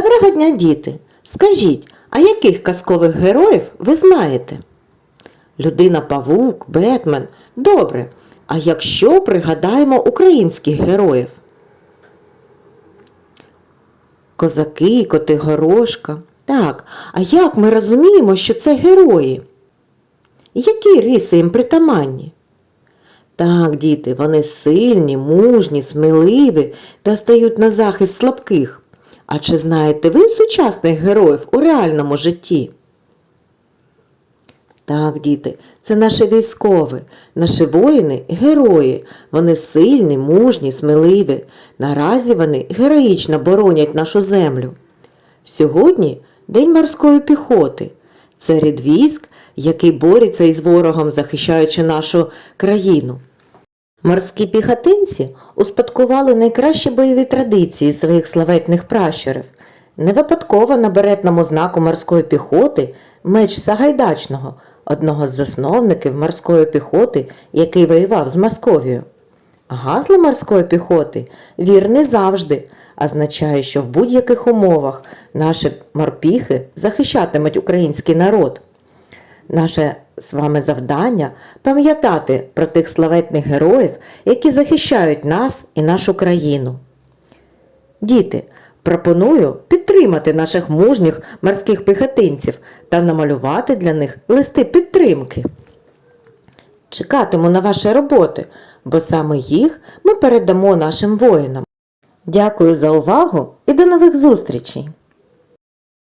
Доброго дня, діти! Скажіть, а яких казкових героїв ви знаєте? Людина Павук, Бетмен. Добре. А якщо пригадаємо українських героїв? Козаки, коти горошка. Так, а як ми розуміємо, що це герої? Які риси їм притаманні? Так, діти, вони сильні, мужні, сміливі та стають на захист слабких. А чи знаєте ви сучасних героїв у реальному житті? Так, діти, це наші військові, наші воїни герої. Вони сильні, мужні, сміливі. Наразі вони героїчно боронять нашу землю. Сьогодні День морської піхоти. Це рід військ, який бореться із ворогом, захищаючи нашу країну. Морські піхотинці успадкували найкращі бойові традиції своїх славетних пращурів. Не випадково на беретному знаку морської піхоти меч Сагайдачного, одного з засновників морської піхоти, який воював з Московією. Гасло морської піхоти вірний завжди, означає, що в будь-яких умовах наші морпіхи захищатимуть український народ. Наше з вами завдання пам'ятати про тих славетних героїв, які захищають нас і нашу країну. Діти, пропоную підтримати наших мужніх морських піхотинців та намалювати для них листи підтримки. Чекатиму на ваші роботи, бо саме їх ми передамо нашим воїнам. Дякую за увагу і до нових зустрічей!